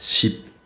시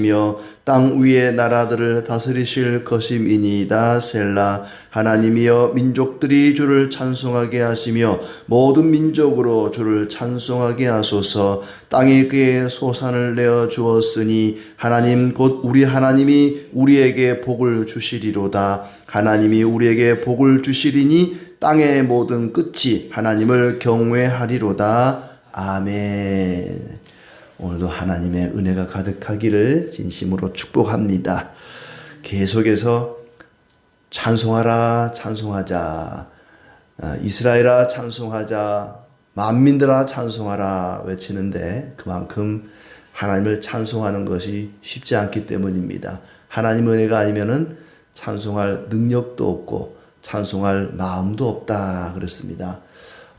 며 땅 위의 나라들을 다스리실 것임이니이다 셀라. 하나님이여 민족들이 주를 찬송하게 하시며 모든 민족으로 주를 찬송하게 하소서. 땅에 그의 소산을 내어 주었으니 하나님 곧 우리 하나님이 우리에게 복을 주시리로다. 하나님이 우리에게 복을 주시리니 땅의 모든 끝이 하나님을 경외하리로다. 아멘. 오늘도 하나님의 은혜가 가득하기를 진심으로 축복합니다. 계속해서 찬송하라, 찬송하자. 아, 이스라엘아, 찬송하자. 만민들아, 찬송하라. 외치는데 그만큼 하나님을 찬송하는 것이 쉽지 않기 때문입니다. 하나님 은혜가 아니면은 찬송할 능력도 없고 찬송할 마음도 없다. 그랬습니다.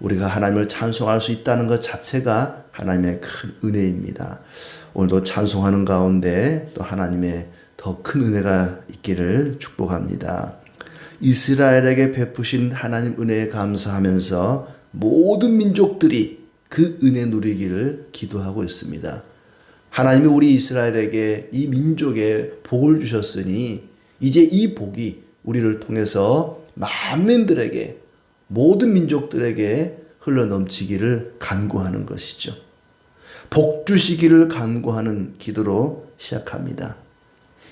우리가 하나님을 찬송할 수 있다는 것 자체가 하나님의 큰 은혜입니다. 오늘도 찬송하는 가운데 또 하나님의 더 큰 은혜가 있기를 축복합니다. 이스라엘에게 베푸신 하나님 은혜에 감사하면서 모든 민족들이 그 은혜 누리기를 기도하고 있습니다. 하나님이 우리 이스라엘에게 이 민족에 복을 주셨으니 이제 이 복이 우리를 통해서 만민들에게 모든 민족들에게 흘러 넘치기를 간구하는 것이죠. 복 주시기를 간구하는 기도로 시작합니다.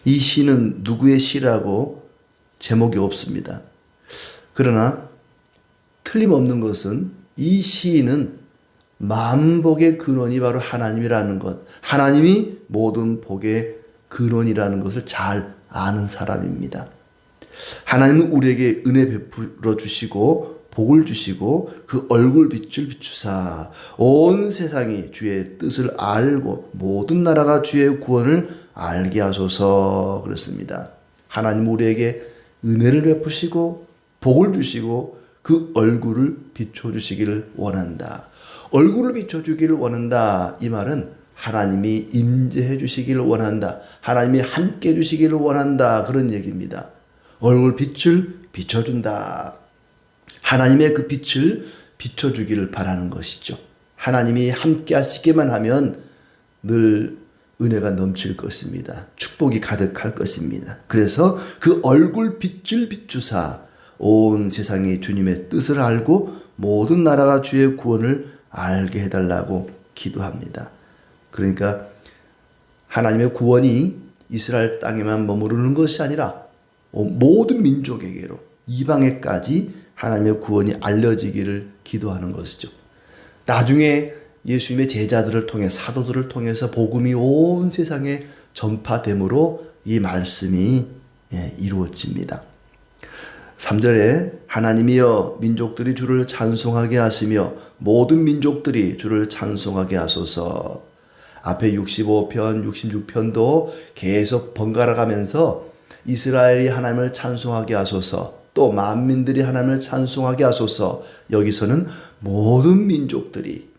이 시는 누구의 시라고 제목이 없습니다. 그러나 틀림없는 것은 이 시인은 만복의 근원이 바로 하나님이라는 것, 하나님이 모든 복의 근원이라는 것을 잘 아는 사람입니다. 하나님은 우리에게 은혜 베풀어 주시고 복을 주시고 그 얼굴 빛을 비추사 온 세상이 주의 뜻을 알고 모든 나라가 주의 구원을 알게 하소서 그렇습니다. 하나님 우리에게 은혜를 베푸시고 복을 주시고 그 얼굴을 비춰 주시기를 원한다. 얼굴을 비춰 주기를 원한다. 이 말은 하나님이 임재해 주시기를 원한다. 하나님이 함께 해 주시기를 원한다. 그런 얘기입니다. 얼굴 빛을 비춰준다. 하나님의 그 빛을 비춰주기를 바라는 것이죠. 하나님이 함께 하시기만 하면 늘 은혜가 넘칠 것입니다. 축복이 가득할 것입니다. 그래서 그 얼굴 빛을 비추사 온 세상이 주님의 뜻을 알고 모든 나라가 주의 구원을 알게 해달라고 기도합니다. 그러니까 하나님의 구원이 이스라엘 땅에만 머무르는 것이 아니라 모든 민족에게로 이방에까지 하나님의 구원이 알려지기를 기도하는 것이죠. 나중에 예수님의 제자들을 통해 사도들을 통해서 복음이 온 세상에 전파됨으로 이 말씀이 예, 이루어집니다. 3절에 하나님이여 민족들이 주를 찬송하게 하시며 모든 민족들이 주를 찬송하게 하소서. 앞에 65편, 66편도 계속 번갈아 가면서 이스라엘이 하나님을 찬송하게 하소서. 또 만민들이 하나님을 찬송하게 하소서. 여기서는 모든 민족들이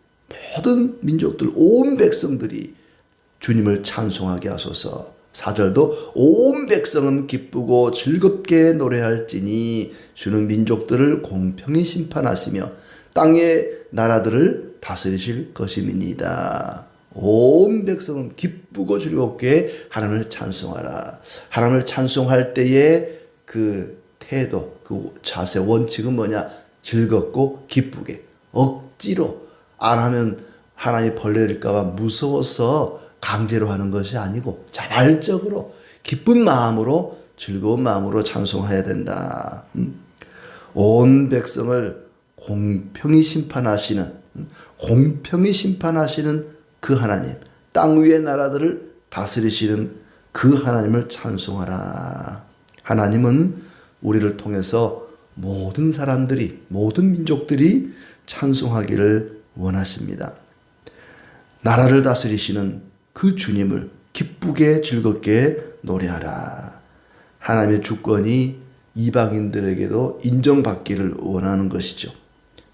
모든 민족들 온 백성들이 주님을 찬송하게 하소서. 4절도 온 백성은 기쁘고 즐겁게 노래할지니 주는 민족들을 공평히 심판하시며 땅의 나라들을 다스리실 것임이니이다. 온 백성은 기쁘고 즐겁게 하나님을 찬송하라. 하나님을 찬송할 때에 그 태도, 그 자세, 원칙은 뭐냐? 즐겁고 기쁘게. 억지로 안 하면 하나님 벌레일까봐 무서워서 강제로 하는 것이 아니고 자발적으로 기쁜 마음으로 즐거운 마음으로 찬송해야 된다. 음? 온 백성을 공평히 심판하시는 음? 공평히 심판하시는 그 하나님, 땅 위의 나라들을 다스리시는 그 하나님을 찬송하라. 하나님은 우리를 통해서 모든 사람들이, 모든 민족들이 찬송하기를 원하십니다. 나라를 다스리시는 그 주님을 기쁘게 즐겁게 노래하라. 하나님의 주권이 이방인들에게도 인정받기를 원하는 것이죠.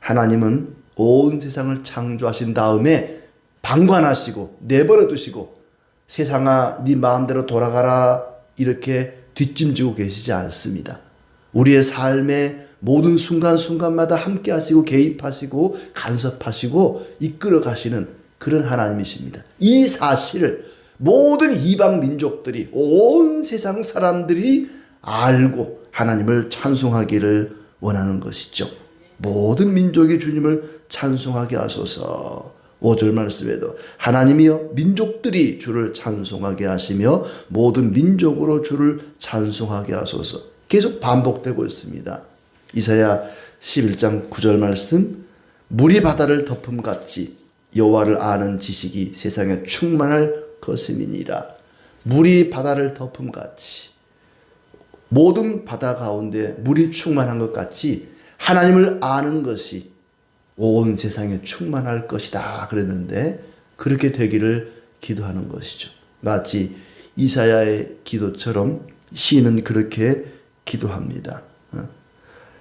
하나님은 온 세상을 창조하신 다음에 방관하시고 내버려 두시고 세상아 네 마음대로 돌아가라 이렇게 뒷짐지고 계시지 않습니다. 우리의 삶의 모든 순간순간마다 함께 하시고 개입하시고 간섭하시고 이끌어 가시는 그런 하나님이십니다. 이 사실을 모든 이방 민족들이 온 세상 사람들이 알고 하나님을 찬송하기를 원하는 것이죠. 모든 민족이 주님을 찬송하게 하소서. 5절 말씀에도 하나님이여 민족들이 주를 찬송하게 하시며 모든 민족으로 주를 찬송하게 하소서. 계속 반복되고 있습니다. 이사야 11장 9절 말씀 물이 바다를 덮음 같이 여호와를 아는 지식이 세상에 충만할 것임이니라. 물이 바다를 덮음 같이 모든 바다 가운데 물이 충만한 것 같이 하나님을 아는 것이 온 세상에 충만할 것이다 그랬는데 그렇게 되기를 기도하는 것이죠. 마치 이사야의 기도처럼 시인은 그렇게 기도합니다. 어?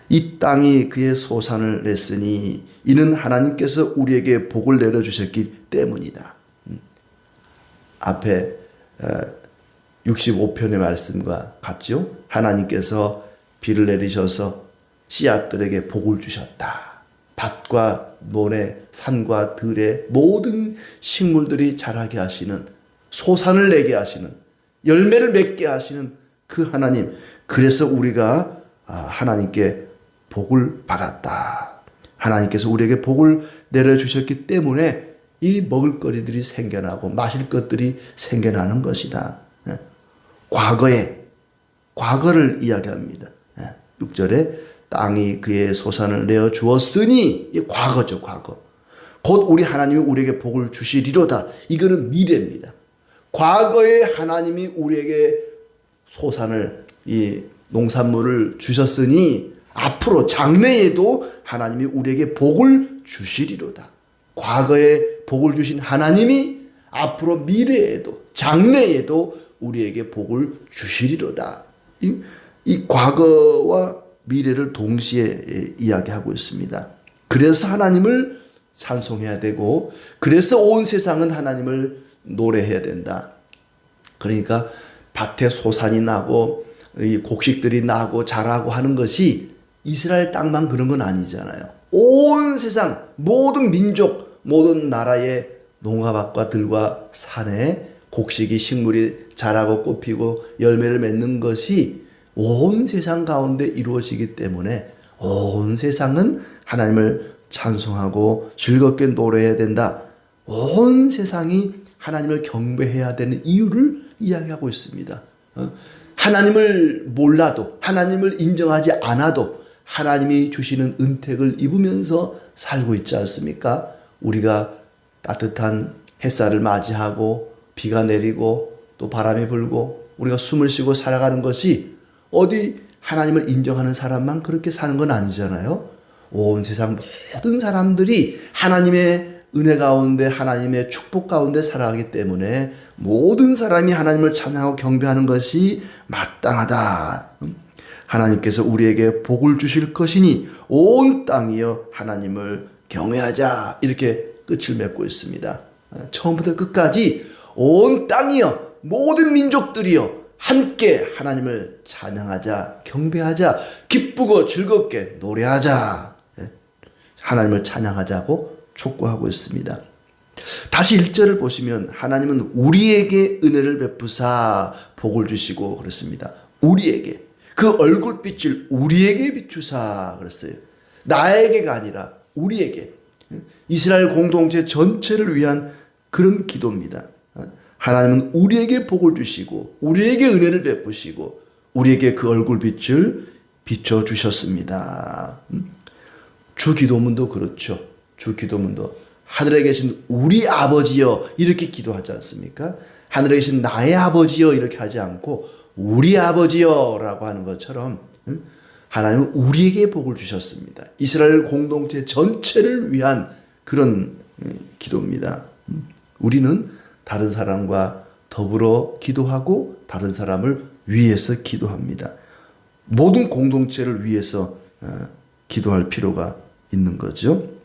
이 땅이 그의 소산을 냈으니 이는 하나님께서 우리에게 복을 내려 주셨기 때문이다. 음. 앞에 65편의 말씀과 같죠. 하나님께서 비를 내리셔서 씨앗들에게 복을 주셨다. 밭과 논에 산과 들에 모든 식물들이 자라게 하시는 소산을 내게 하시는 열매를 맺게 하시는 그 하나님. 그래서 우리가 아, 하나님께 복을 받았다. 하나님께서 우리에게 복을 내려 주셨기 때문에 이 먹을거리들이 생겨나고 마실 것들이 생겨나는 것이다. 예. 과거에 과거를 이야기합니다. 6절에 땅이 그의 소산을 내어 주었으니 이 과거죠, 과거. 곧 우리 하나님이 우리에게 복을 주시리로다. 이거는 미래입니다. 과거에 하나님이 우리에게 소산을 이 농산물을 주셨으니 앞으로 장래에도 하나님이 우리에게 복을 주시리로다. 과거에 복을 주신 하나님이 앞으로 미래에도 장래에도 우리에게 복을 주시리로다. 이, 이 과거와 미래를 동시에 이야기하고 있습니다. 그래서 하나님을 찬송해야 되고 그래서 온 세상은 하나님을 노래해야 된다. 그러니까 밭에 소산이 나고 이 곡식들이 나고 자라고 하는 것이 이스라엘 땅만 그런 건 아니잖아요. 온 세상 모든 민족 모든 나라의 농가밭과 들과 산에 곡식이 식물이 자라고 꽃피고 열매를 맺는 것이 온 세상 가운데 이루어지기 때문에 온 세상은 하나님을 찬송하고 즐겁게 노래해야 된다. 온 세상이 하나님을 경배해야 되는 이유를 이야기하고 있습니다. 어? 하나님을 몰라도 하나님을 인정하지 않아도 하나님이 주시는 은택을 입으면서 살고 있지 않습니까? 우리가 따뜻한 햇살을 맞이하고 비가 내리고 또 바람이 불고 우리가 숨을 쉬고 살아가는 것이 어디 하나님을 인정하는 사람만 그렇게 사는 건 아니잖아요. 온 세상 모든 사람들이 하나님의 은혜 가운데 하나님의 축복 가운데 살아가기 때문에 모든 사람이 하나님을 찬양하고 경배하는 것이 마땅하다. 하나님께서 우리에게 복을 주실 것이니 온 땅이여 하나님을 경외하자. 이렇게 끝을 맺고 있습니다. 처음부터 끝까지 온 땅이여 모든 민족들이여 함께 하나님을 찬양하자, 경배하자, 기쁘고 즐겁게 노래하자. 예, 하나님을 찬양하자고 촉구하고 있습니다. 다시 1절을 보시면 하나님은 우리에게 은혜를 베푸사 복을 주시고 그렇습니다. 우리에게 그 얼굴빛을 우리에게 비추사 그랬어요. 나에게가 아니라 우리에게 이스라엘 공동체 전체를 위한 그런 기도입니다. 하나님은 우리에게 복을 주시고 우리에게 은혜를 베푸시고 우리에게 그 얼굴빛을 비춰 주셨습니다. 주 기도문도 그렇죠. 주 기도문도 하늘에 계신 우리 아버지여 이렇게 기도하지 않습니까? 하늘에 계신 나의 아버지여 이렇게 하지 않고 우리 아버지여라고 하는 것처럼 하나님은 우리에게 복을 주셨습니다. 이스라엘 공동체 전체를 위한 그런 기도입니다. 우리는 다른 사람과 더불어 기도하고 다른 사람을 위해서 기도합니다. 모든 공동체를 위해서 어, 기도할 필요가 있는 거죠.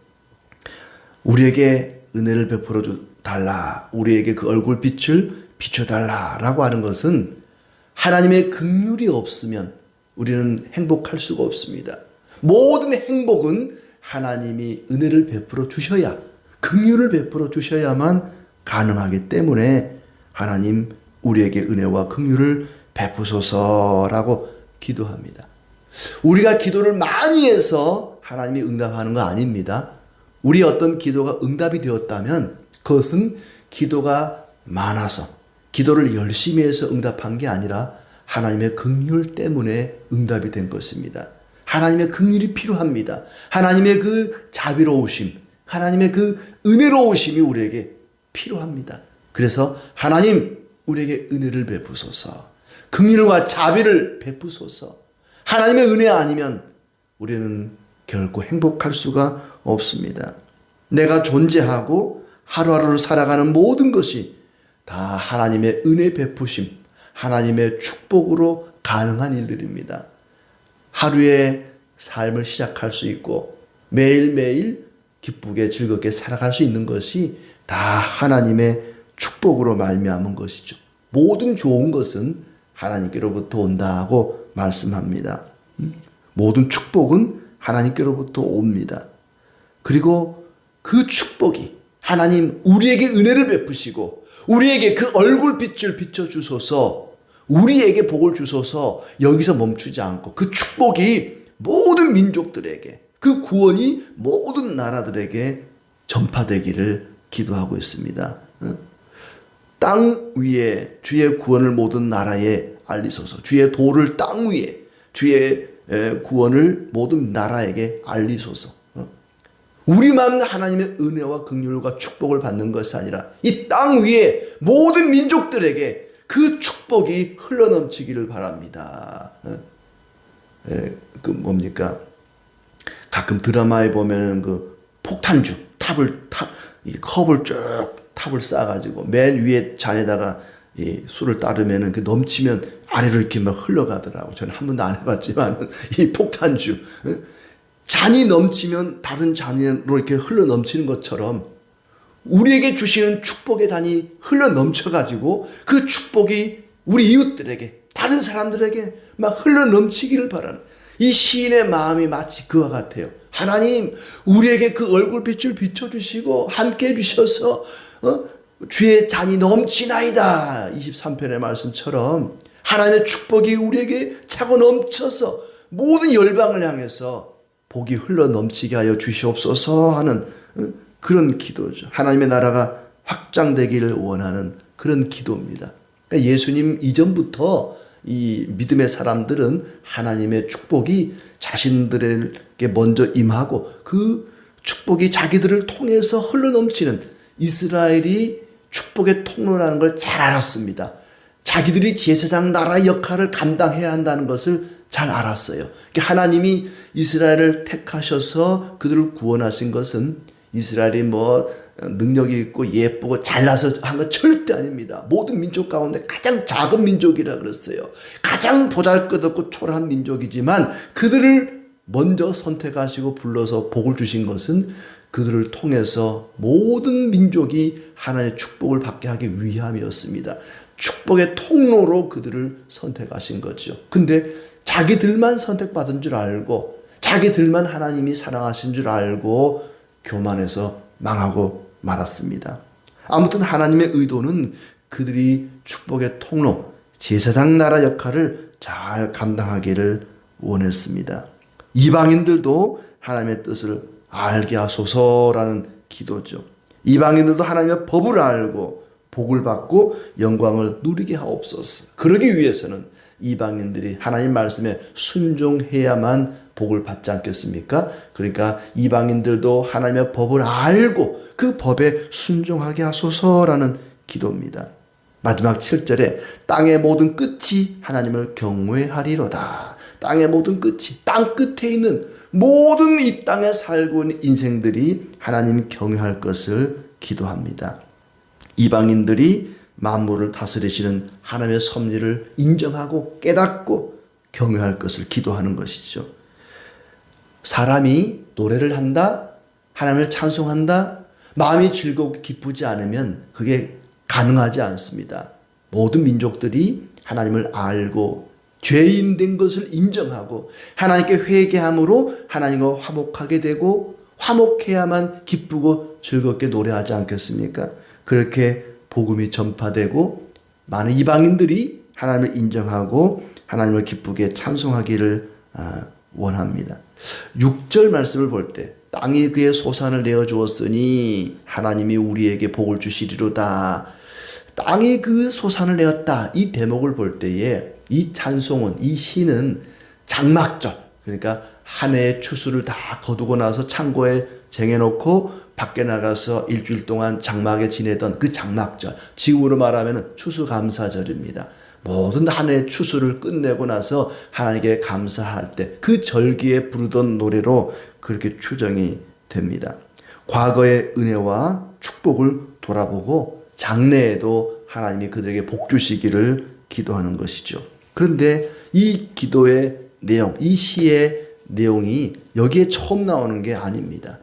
우리에게 은혜를 베풀어 줘 달라. 우리에게 그 얼굴 빛을 비춰 달라 라고 하는 것은 하나님의 긍휼이 없으면 우리는 행복할 수가 없습니다. 모든 행복은 하나님이 은혜를 베풀어 주셔야 긍휼을 베풀어 주셔야만 가능하기 때문에 하나님 우리에게 은혜와 긍휼을 베푸소서라고 기도합니다. 우리가 기도를 많이 해서 하나님이 응답하는 거 아닙니다. 우리 어떤 기도가 응답이 되었다면 그것은 기도가 많아서 기도를 열심히 해서 응답한 게 아니라 하나님의 긍휼 때문에 응답이 된 것입니다. 하나님의 긍휼이 필요합니다. 하나님의 그 자비로우심, 하나님의 그 은혜로우심이 우리에게 필요합니다. 그래서 하나님 우리에게 은혜를 베푸소서. 긍휼과 자비를 베푸소서. 하나님의 은혜 아니면 우리는 결코 행복할 수가 없습니다. 내가 존재하고 하루하루를 살아가는 모든 것이 다 하나님의 은혜 베푸심, 하나님의 축복으로 가능한 일들입니다. 하루의 삶을 시작할 수 있고 매일매일 기쁘게 즐겁게 살아갈 수 있는 것이 다 하나님의 축복으로 말미암은 것이죠. 모든 좋은 것은 하나님께로부터 온다고 말씀합니다. 음? 모든 축복은 하나님께로부터 옵니다. 그리고 그 축복이 하나님 우리에게 은혜를 베푸시고 우리에게 그 얼굴 빛을 비춰 주소서 우리에게 복을 주소서 여기서 멈추지 않고 그 축복이 모든 민족들에게 그 구원이 모든 나라들에게 전파되기를 기도하고 있습니다. 어? 땅 위에 주의 구원을 모든 나라에 알리소서. 주의 도를 땅 위에 주의 구원을 모든 나라에게 알리소서. 어? 우리만 하나님의 은혜와 긍휼과 축복을 받는 것이 아니라 이 땅 위에 모든 민족들에게 그 축복이 흘러넘치기를 바랍니다. 어? 그 뭡니까? 가끔 드라마에 보면은 그 폭탄주 탑을 탑 컵을 쭉 탑을 쌓아가지고 맨 위에 잔에다가 이 술을 따르면은 그 넘치면 아래로 이렇게 막 흘러가더라고. 저는 한 번도 안 해봤지만 이 폭탄주 잔이 넘치면 다른 잔으로 이렇게 흘러 넘치는 것처럼 우리에게 주시는 축복의 단이 흘러 넘쳐가지고 그 축복이 우리 이웃들에게 다른 사람들에게 막 흘러 넘치기를 바라는 이 시인의 마음이 마치 그와 같아요. 하나님, 우리에게 그 얼굴빛을 비춰주시고 함께 해주셔서 어? 주의 잔이 넘치나이다. 23편의 말씀처럼 하나님의 축복이 우리에게 차고 넘쳐서 모든 열방을 향해서 복이 흘러 넘치게 하여 주시옵소서 하는 어? 그런 기도죠. 하나님의 나라가 확장되기를 원하는 그런 기도입니다. 그러니까 예수님 이전부터 이 믿음의 사람들은 하나님의 축복이 자신들에게 먼저 임하고 그 축복이 자기들을 통해서 흘러 넘치는 이스라엘이 축복의 통로라는 걸 잘 알았습니다. 자기들이 제사장 나라 역할을 감당해야 한다는 것을 잘 알았어요. 그러니까 하나님이 이스라엘을 택하셔서 그들을 구원하신 것은 이스라엘이 뭐 능력이 있고 예쁘고 잘나서 한거 절대 아닙니다. 모든 민족 가운데 가장 작은 민족이라 그랬어요. 가장 보잘것없고 초라한 민족이지만 그들을 먼저 선택하시고 불러서 복을 주신 것은 그들을 통해서 모든 민족이 하나님의 축복을 받게 하기 위함이었습니다. 축복의 통로로 그들을 선택하신 거죠. 근데 자기들만 선택받은 줄 알고 자기들만 하나님이 사랑하신 줄 알고 교만해서 망하고 말았습니다. 아무튼 하나님의 의도는 그들이 축복의 통로, 제사장 나라 역할을 잘 감당하기를 원했습니다. 이방인들도 하나님의 뜻을 알게 하소서라는 기도죠. 이방인들도 하나님의 법을 알고 복을 받고 영광을 누리게 하옵소서. 그러기 위해서는 이방인들이 하나님 말씀에 순종해야만 복을 받지 않겠습니까? 그러니까 이방인들도 하나님의 법을 알고 그 법에 순종하게 하소서라는 기도입니다. 마지막 7절에 땅의 모든 끝이 하나님을 경외하리로다. 땅의 모든 끝이 땅 끝에 있는 모든 이 땅에 살고 있는 인생들이 하나님 경외할 것을 기도합니다. 이방인들이 만물을 다스리시는 하나님의 섭리를 인정하고 깨닫고 경외할 것을 기도하는 것이죠. 사람이 노래를 한다, 하나님을 찬송한다, 마음이 즐겁고 기쁘지 않으면 그게 가능하지 않습니다. 모든 민족들이 하나님을 알고 죄인 된 것을 인정하고 하나님께 회개함으로 하나님과 화목하게 되고 화목해야만 기쁘고 즐겁게 노래하지 않겠습니까? 그렇게 복음이 전파되고 많은 이방인들이 하나님을 인정하고 하나님을 기쁘게 찬송하기를 아, 원합니다. 6절 말씀을 볼 때 땅이 그의 소산을 내어 주었으니 하나님이 우리에게 복을 주시리로다. 땅이 그 소산을 내었다. 이 대목을 볼 때에 이 찬송은 이 시는 장막절 그러니까 한 해의 추수를 다 거두고 나서 창고에 쟁여놓고 밖에 나가서 일주일 동안 장막에 지내던 그 장막절 지금으로 말하면 추수감사절입니다. 모든 한 해의 추수를 끝내고 나서 하나님께 감사할 때 그 절기에 부르던 노래로 그렇게 추정이 됩니다. 과거의 은혜와 축복을 돌아보고 장래에도 하나님이 그들에게 복 주시기를 기도하는 것이죠. 그런데 이 기도의 내용, 이 시의 내용이 여기에 처음 나오는 게 아닙니다.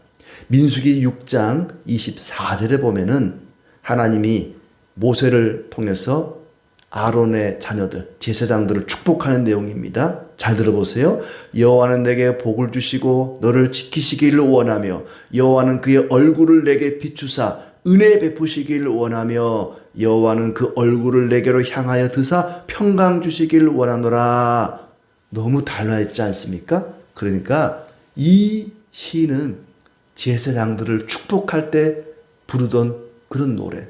민수기 6장 24절에 보면은 하나님이 모세를 통해서 아론의 자녀들, 제사장들을 축복하는 내용입니다. 잘 들어보세요. 여호와는 내게 복을 주시고 너를 지키시기를 원하며 여호와는 그의 얼굴을 내게 비추사 은혜 베푸시기를 원하며 여호와는 그 얼굴을 내게로 향하여 드사 평강 주시기를 원하노라. 너무 달라있지 않습니까? 그러니까 이 시는 제사장들을 축복할 때 부르던 그런 노래.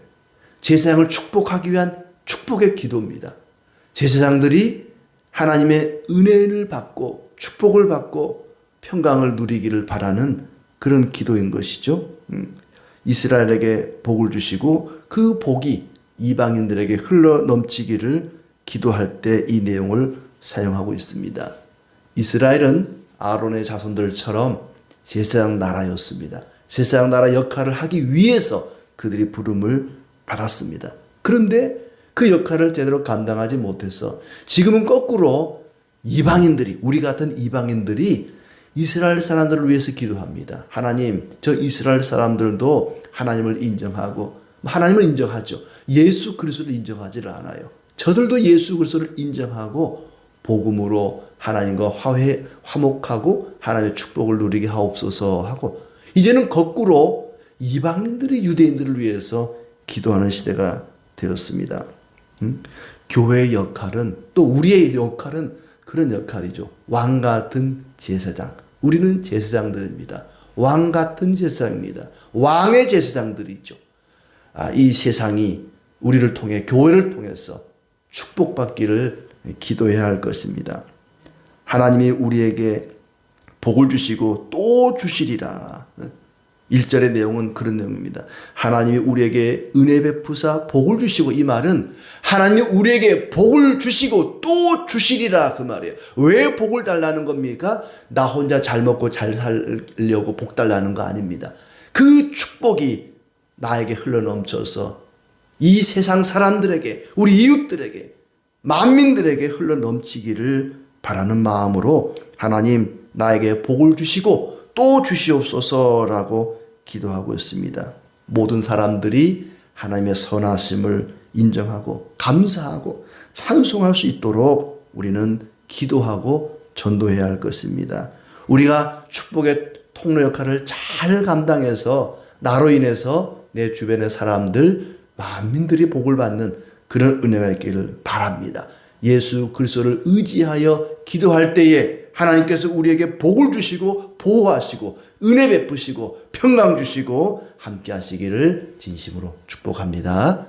제사장을 축복하기 위한 축복의 기도입니다. 제사장들이 하나님의 은혜를 받고 축복을 받고 평강을 누리기를 바라는 그런 기도인 것이죠. 음. 이스라엘에게 복을 주시고 그 복이 이방인들에게 흘러 넘치기를 기도할 때 이 내용을 사용하고 있습니다. 이스라엘은 아론의 자손들처럼 제사장 나라였습니다. 제사장 나라 역할을 하기 위해서 그들이 부름을 받았습니다. 그런데 그 역할을 제대로 감당하지 못해서 지금은 거꾸로 이방인들이 우리 같은 이방인들이 이스라엘 사람들을 위해서 기도합니다. 하나님, 저 이스라엘 사람들도 하나님을 인정하고 하나님을 인정하죠. 예수 그리스도를 인정하지를 않아요. 저들도 예수 그리스도를 인정하고 복음으로 하나님과 화해 화목하고 하나님의 축복을 누리게 하옵소서 하고 이제는 거꾸로 이방인들이 유대인들을 위해서 기도하는 시대가 되었습니다. 음? 교회의 역할은 또 우리의 역할은 그런 역할이죠. 왕 같은 제사장. 우리는 제사장들입니다. 왕 같은 제사장입니다. 왕의 제사장들이죠. 아, 이 세상이 우리를 통해 교회를 통해서 축복받기를 기도해야 할 것입니다. 하나님이 우리에게 복을 주시고 또 주시리라. 1절의 내용은 그런 내용입니다. 하나님이 우리에게 은혜 베푸사 복을 주시고 이 말은 하나님이 우리에게 복을 주시고 또 주시리라 그 말이에요. 왜 복을 달라는 겁니까? 나 혼자 잘 먹고 잘 살려고 복 달라는 거 아닙니다. 그 축복이 나에게 흘러넘쳐서 이 세상 사람들에게 우리 이웃들에게 만민들에게 흘러넘치기를 바라는 마음으로 하나님 나에게 복을 주시고 또 주시옵소서라고 기도하고 있습니다. 모든 사람들이 하나님의 선하심을 인정하고 감사하고 찬송할 수 있도록 우리는 기도하고 전도해야 할 것입니다. 우리가 축복의 통로 역할을 잘 감당해서 나로 인해서 내 주변의 사람들 만민들이 복을 받는 그런 은혜가 있기를 바랍니다. 예수 그리스도를 의지하여 기도할 때에 하나님께서 우리에게 복을 주시고 보호하시고 은혜 베푸시고 평강 주시고 함께 하시기를 진심으로 축복합니다.